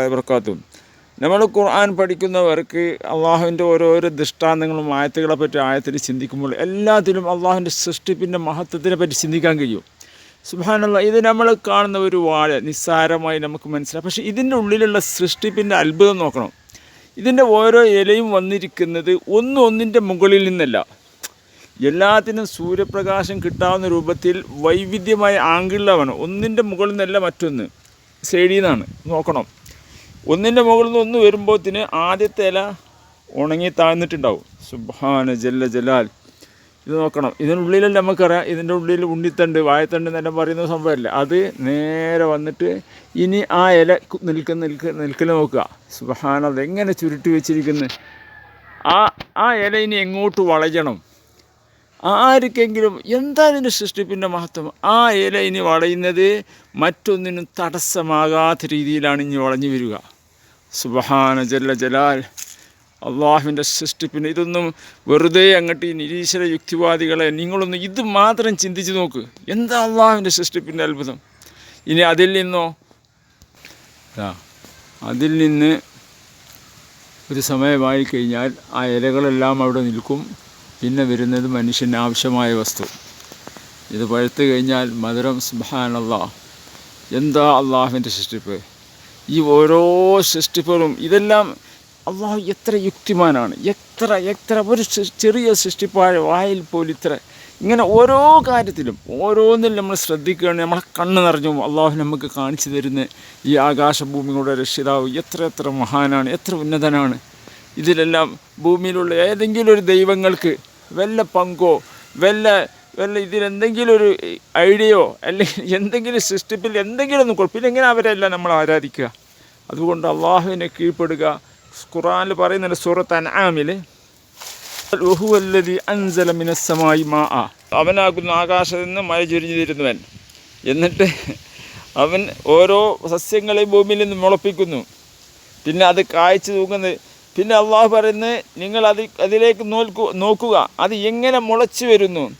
വർക്കാത്തും നമ്മൾ ഖുർആൻ പഠിക്കുന്നവർക്ക് അള്ളാഹുവിന്റെ ഓരോരോ ദൃഷ്ടാന്തങ്ങളും ആയത്തുകളെ പറ്റി ആയത്തിൽ ചിന്തിക്കുമ്പോൾ എല്ലാത്തിലും അള്ളാഹുവിന്റെ സൃഷ്ടിപ്പിന്റെ മഹത്വത്തിനെ പറ്റി ചിന്തിക്കാൻ കഴിയും. സുബാനുള്ള ഇത് നമ്മൾ കാണുന്ന ഒരു വാഴ നിസ്സാരമായി നമുക്ക് മനസ്സിലാക്കാം. പക്ഷേ ഇതിന്റെ ഉള്ളിലുള്ള സൃഷ്ടിപ്പിന്റെ അത്ഭുതം നോക്കണം. ഇതിന്റെ ഓരോ ഇലയും വന്നിരിക്കുന്നത് ഒന്നും ഒന്നിന്റെ മുകളിൽ നിന്നല്ല. എല്ലാത്തിനും സൂര്യപ്രകാശം കിട്ടാവുന്ന രൂപത്തിൽ വൈവിധ്യമായ ആംഗിളിലാണ്. ഒന്നിന്റെ മുകളിൽ നിന്നല്ല മറ്റൊന്ന്. സൈഡിൽ നോക്കണം. ഒന്നിന്റെ മുകളിൽ നിന്ന് ഒന്ന് വരുമ്പോഴത്തിന് ആദ്യത്തെ ഇല ഉണങ്ങി താഴ്ന്നിട്ടുണ്ടാവും. സുബാന ജല്ല ജലാൽ. ഇത് നോക്കണം. ഇതിനുള്ളിലല്ല നമുക്കറിയാം. ഇതിന്റെ ഉള്ളിൽ ഉണ്ണിത്തണ്ട് വായത്തണ്ട് എന്നെല്ലാം പറയുന്ന സംഭവമല്ല? അത് നേരെ വന്നിട്ട് ഇനി ആ ഇല നിൽക്കുന്ന നിൽക്ക നിൽക്കൽ നോക്കുക. സുബഹാന അതെങ്ങനെ ചുരുട്ടി വെച്ചിരിക്കുന്നു? ആ ആ ഇല ഇനി എങ്ങോട്ട് വളയണം? ആർക്കെങ്കിലും എന്താണ് ഇതിന്റെ സൃഷ്ടിപ്പിന്റെ മഹത്വം? ആ ഇല ഇനി വളയുന്നത് മറ്റൊന്നിനും തടസ്സമാകാത്ത രീതിയിലാണ് ഇനി വളഞ്ഞു വരിക. സുബഹാന ജല്ല ജലാൽ. അള്ളാഹുവിന്റെ സൃഷ്ടിപ്പിന് ഇതൊന്നും വെറുതെ അങ്ങോട്ട് നിരീശ്വര യുക്തിവാദികളെ നിങ്ങളൊന്ന് ഇത് മാത്രം ചിന്തിച്ച് നോക്ക്. എന്താ അള്ളാഹുവിന്റെ സൃഷ്ടിപ്പിന്റെ അത്ഭുതം? ഇനി അതിൽ നിന്നോ? അതിൽ നിന്ന് ഒരു സമയമായി കഴിഞ്ഞാൽ ആ ഇലകളെല്ലാം അവിടെ നിൽക്കും. പിന്നെ വരുന്നത് മനുഷ്യന് ആവശ്യമായ വസ്തു. ഇത് പഴുത്ത് കഴിഞ്ഞാൽ മധുരം സുബാനല്ലാ എന്താ അള്ളാഹുവിന്റെ സൃഷ്ടിപ്പ്? ഈ ഓരോ സൃഷ്ടിപ്പുകളും ഇതെല്ലാം അള്ളാഹു എത്ര യുക്തിമാനാണ്. എത്ര എത്ര ഒരു ചെറിയ സൃഷ്ടിപ്പായ വായിൽ പോലും ഇത്ര. ഇങ്ങനെ ഓരോ കാര്യത്തിലും ഓരോന്നിലും നമ്മൾ ശ്രദ്ധിക്കുകയാണ്. നമ്മളെ കണ്ണ് നിറഞ്ഞു അള്ളാഹു നമുക്ക് കാണിച്ചു തരുന്ന ഈ ആകാശഭൂമിയുടെ രക്ഷിതാവ് എത്ര എത്ര മഹാനാണ് എത്ര ഉന്നതനാണ്. ഇതിലെല്ലാം ഭൂമിയിലുള്ള ഏതെങ്കിലും ഒരു ദൈവങ്ങൾക്ക് വല്ല പങ്കോ വല്ല വല്ല ഇതിലെന്തെങ്കിലും ഒരു ഐഡിയയോ അല്ലെങ്കിൽ എന്തെങ്കിലും സിസ്റ്റത്തിൽ എന്തെങ്കിലും ഒന്ന് കൊടുക്കും പിന്നെ എങ്ങനെ അവരെല്ലാം നമ്മൾ ആരാധിക്കുക? അതുകൊണ്ട് അള്ളാഹുവിനെ കീഴ്പ്പെടുക. ഖുറാനിൽ പറയുന്നുണ്ട് സൂറത്ത് അനാമിൽ അവനാകുന്ന ആകാശത്ത് നിന്ന് മഴ ചൊരിഞ്ഞു തരുന്നവൻ എന്നിട്ട് അവൻ ഓരോ സസ്യങ്ങളെയും ഭൂമിയിൽ നിന്ന് മുളപ്പിക്കുന്നു. പിന്നെ അത് കായ്ച്ചു തൂങ്ങുന്നത് പിന്നെ അള്ളാഹു പറയുന്നത് നിങ്ങൾ അത് അതിലേക്ക് നോക്കു നോക്കുക. അത് എങ്ങനെ മുളച്ചു വരുന്നു?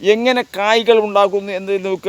എങ്ങനെ കായ്കൾ ഉണ്ടാക്കുന്നു എന്ന് നോക്കുക.